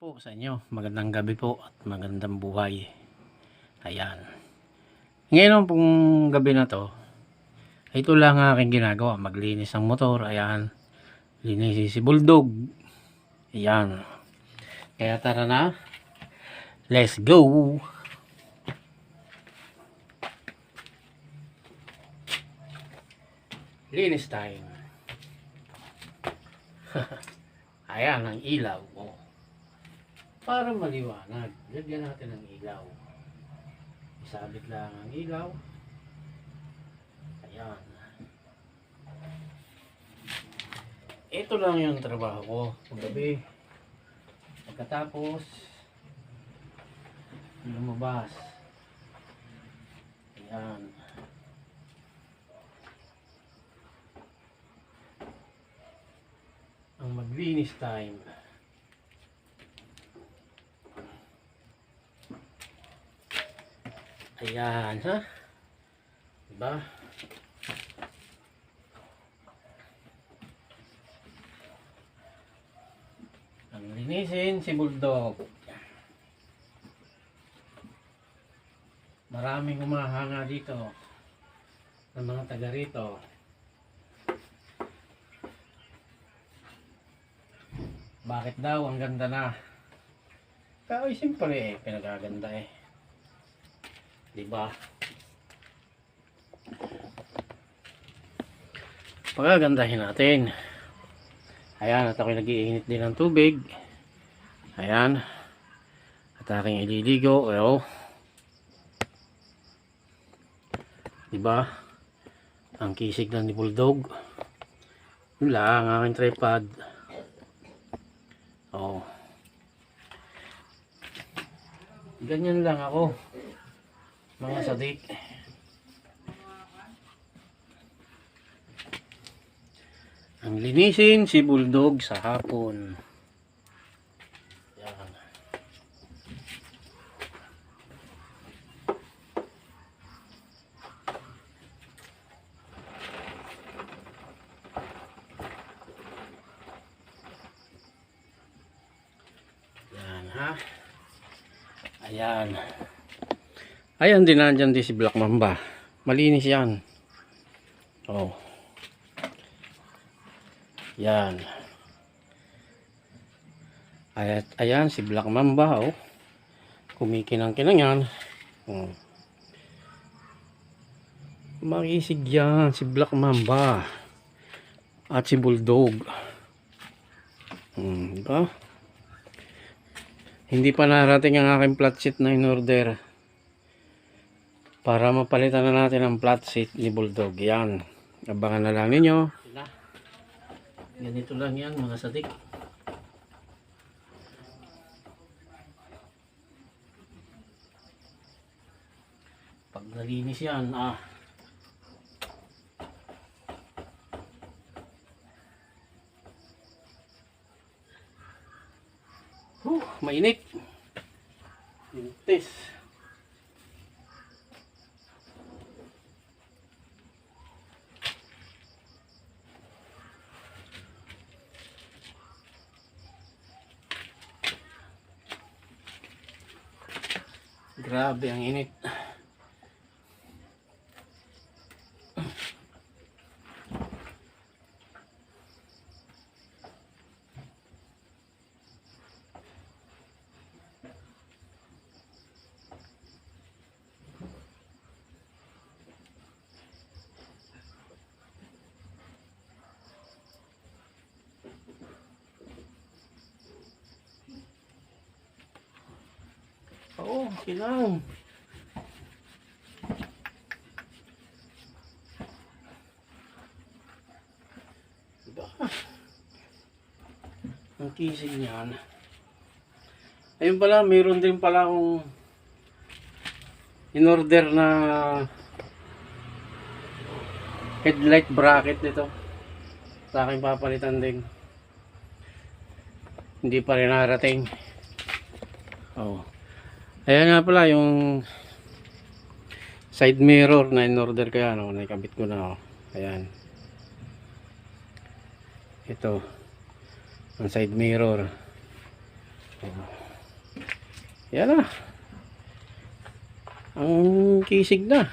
po sa inyo. Magandang gabi po at magandang buhay. Ayan. Ngayon pong gabi na to, ito lang ang aking ginagawa. Maglinis ng motor. Ayan. Linis si Bulldog. Ayan. Kaya tara na. Let's go. Linis time. Ayan ang ilaw. Para maliwanag, lagyan natin ng ilaw. Isabit lang ang ilaw. Ayan. Ito lang yung trabaho ko. Paggabi. Pagkatapos, lumabas. Ayan. Ang maglinis time. Ayan, ha? Diba? Ang linisin si Bulldog. Maraming humahanga dito ng mga taga rito. Bakit daw ang ganda na? Pero siyempre eh, pinagaganda eh. Di ba? Pagagandahin natin. Ayan, at ako'y nag-iinit din ng tubig. Ayan. At aking ililigo. Ayo. Di ba? Ang kisig lang ni Bulldog. Yun lang, ang aking tripod. Oh. Ganyan lang ako. Mga sadik. Ang linisin si Bulldog sa hapon. Yan. Ha. Ayan. Ayan din nandyan din si Black Mamba. Malinis yan. Oh. Yan. Ayat, ayan si Black Mamba oh. Kumikinang-kinang yan. Oh. Makisig yan si Black Mamba. At si Bulldog. Hmm, di ba? Hindi pa narating ang aking flat sheet na in order. Para mapalitan na natin ang flat sheet ni Bulldog. Yan. Abangan na lang ninyo. Ganito lang yan mga sadik. Pag nalinis yan, ah. Huh, mainit. Intis. Grabe ang init. Oo, lang. Diba? Ang kisig niyan. Ayun pala, mayroon din pala akong in-order na headlight bracket nito. Sa akin papalitan din. Hindi pa rin narating. Oh. Ayan nga pala yung side mirror na in-order ko yan. Oh, nakikabit ko na. Oh. Ayan. Ito. Ang side mirror. Yan na. Ang kisig na.